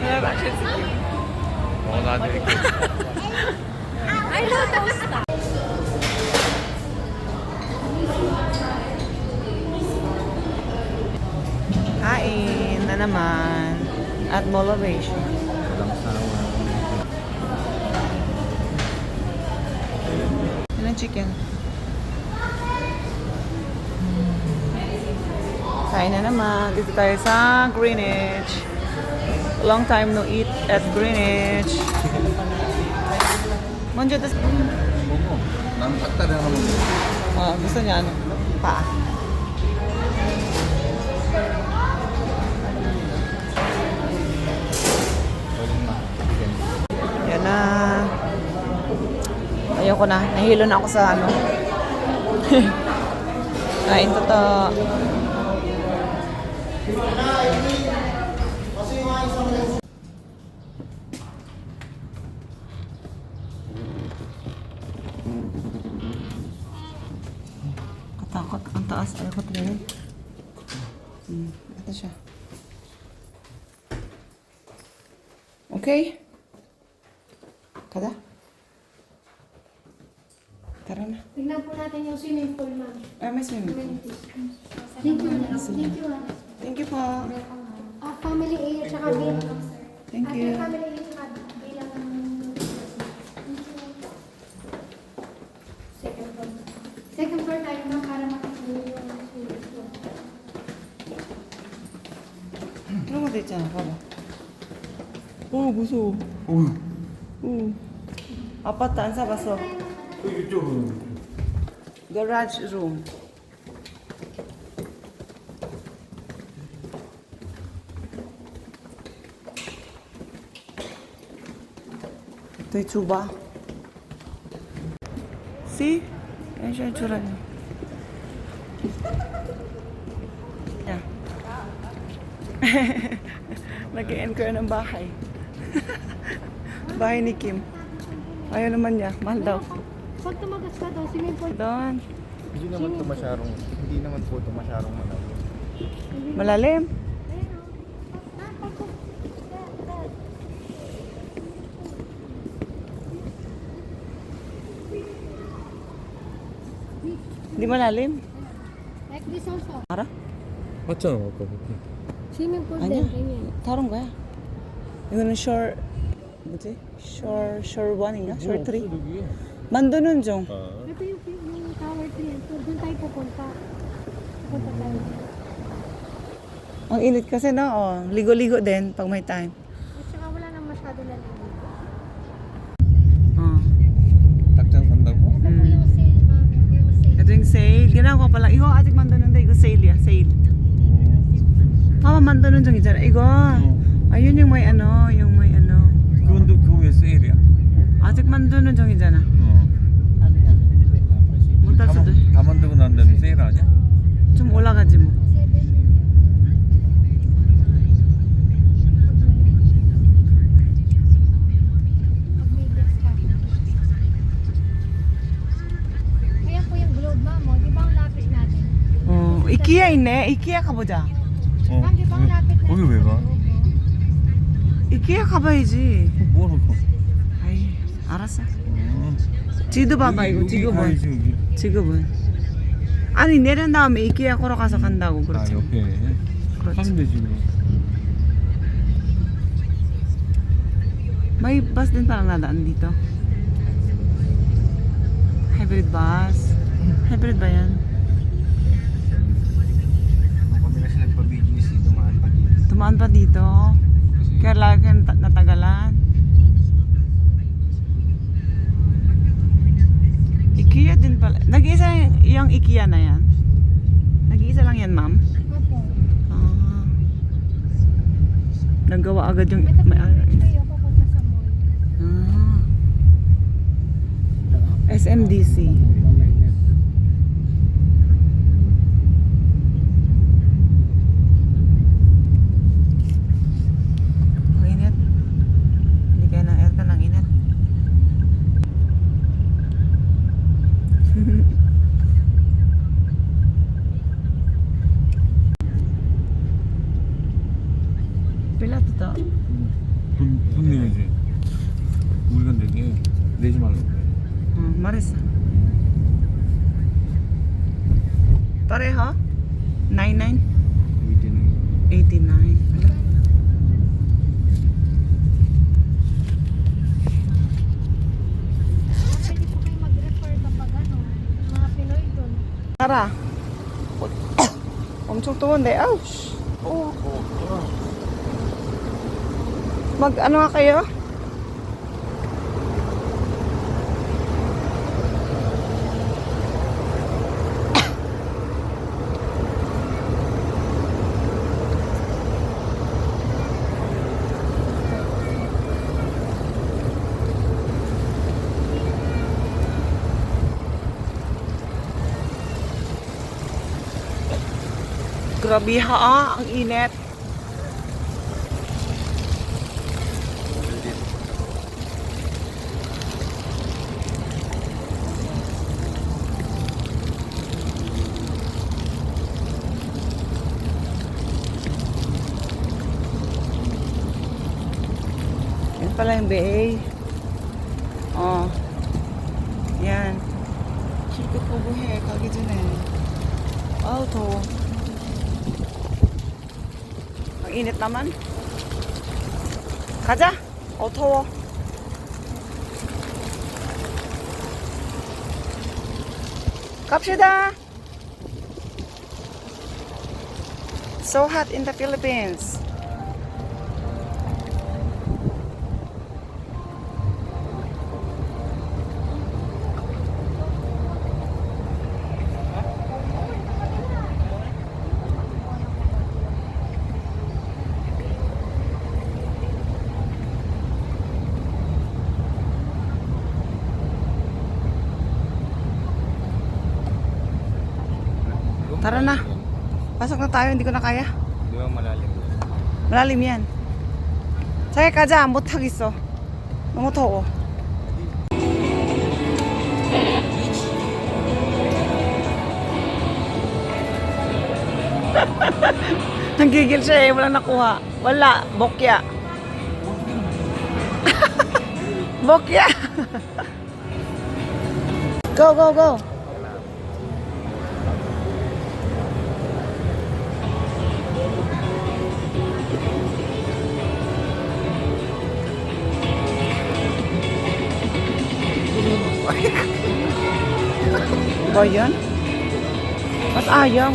Wala siya si Kim. Oo, nadinig ko. Ay, lotus na. Kain na naman. At Molovation. Walang sawa. Yan chicken. Kain na naman. Dito tayo sa Greenwich. Long time no eat at Greenwich. Monjo, tas... Oo. Nampak na naman mo. Ah, gusto niya ano? Chicken. Yan na. Ayoko na. Nahilo na ako sa ano. Kain to to. Katakot. Ang taas. Ayoko tingin. Hmm. Ito siya. Okay? Kada? Tara na. Tignan po natin yung swimming pool, ma'am. Ah, may swimming pool. Thank you. Thank you, ah. Thank you po. Ah, family A at saka B. Thank At you. yung family A at saka B lang ang... Second floor. Second floor tayo, ma'am, para makapagpulo yung swimming pool. Ano mo dito na? Baba. Oo, gusto. Oo. Oo. Apat taan sa baso. Uy, ito. Garage room. Ito yung tuba. See? Ayan siya yung tsura niya. Yeah. Nag-i-enquire ng bahay. bahay ni Kim. Ayaw naman niya. Mahal daw. Pag tumagas ka daw, swimming pool. Doon. Hindi naman ito masyarong, hindi naman po ito masyarong malalim. Malalim. Ayun, oh. Ah, pag- that, that. Hindi malalim. Like this also. 알아? 맞잖아, 아까 그렇게. Swimming pool 아니야. din, ganyan. 다른 거야. 이거는 shore 뭐지? shore shore 1인가? shore 3? 여기. 만드는 중. 아. Ito yung, yung tower 3 and 4. Doon tayo pupunta. Pupunta tayo. Ang init kasi no, oh, ligo-ligo din pag may time. Pa lang. 이거 아직 만드는데 이거 sale이야, sale. 봐봐 만드는 중이잖아. 이거. yung may ano, yung may ano. 그건도 그거 왜 세일이야? 아직 만드는 중이잖아. 어. 못 다, 땄어도 만- 다 만들고 난 다음에 세일 아니야? 좀 올라가지 뭐. 있네. 이케아 가보자. 어. 거기 왜 가? 이케아 가봐야지. 뭐하러 가? 아이, 알았어. 어. 지도 봐봐 이거 여기 지금은. 가야지, 여기. 지금은. 아니 내린 다음에 이케아 걸어가서 간다고 아, 그렇지. 옆에. 그렇지. 하면 되지, 그럼. May bus din parang nadaan dito. Hybrid bus. Hybrid ba yan? Tumaan pa dito. Kaya lagi natagalan. IKEA din pala. Nag-iisa yung, IKEA na yan? Nag-iisa lang yan, ma'am? Opo. Ah. Nagawa agad yung... May, mall. ah. SMDC. Pareho? 99? 89. 89. Alam. Tara. Omsong tuwan de. Ouch. Oh. oh, oh. Mag ano nga kayo? Grabe ha, ah, ang init. Yan pala yung BA. Oh. Yan. Shikot ko buhe, kagi dyan eh. Oh, to. Ang init naman. 가자. 어 더워. 갑시다. So hot in the Philippines. tayo, hindi ko na kaya. Di ba malalim? malalim yan. 자기 가자 못 하겠어. 너무 더워. Nanggigil siya eh, wala nakuha. Wala, bokya. bokya. go, go, go. Ba yan? Ba't ayaw?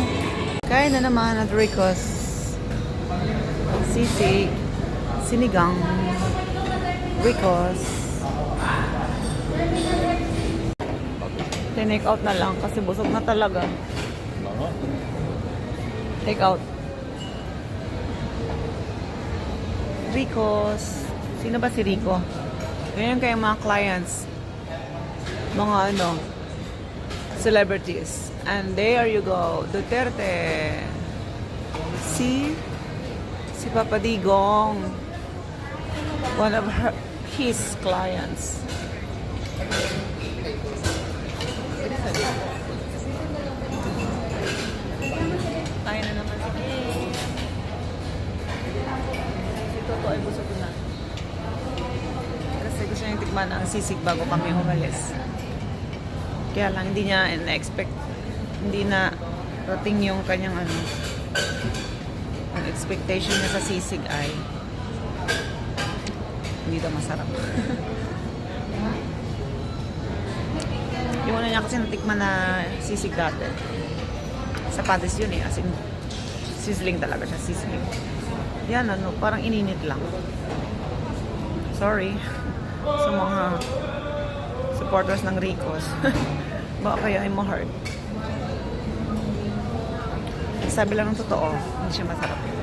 Kaya na naman at Ricos. Sisig. Sinigang. Ricos. Tinake out na lang kasi busog na talaga. Take out. Ricos. Sino ba si Rico? Ganyan kayong mga clients. Mga ano, celebrities. And there you go, Duterte. Si, si Papa Digong. One of her, his clients. Tayo na naman. Si Toto ay busog na. Kasi gusto niyang tikman ang sisig bago kami umalis. Kaya lang hindi niya na-expect, hindi na rating yung kanyang ano, ang expectation niya sa sisig ay hindi daw masarap. yung una niya kasi natikman na sisig dati. Sa patis yun eh, as in sizzling talaga siya, sizzling. Yan ano, parang ininit lang. Sorry sa mga supporters ng Ricos. Baka kayo ay ma-hurt. Sabi lang ng totoo, hindi siya masarap.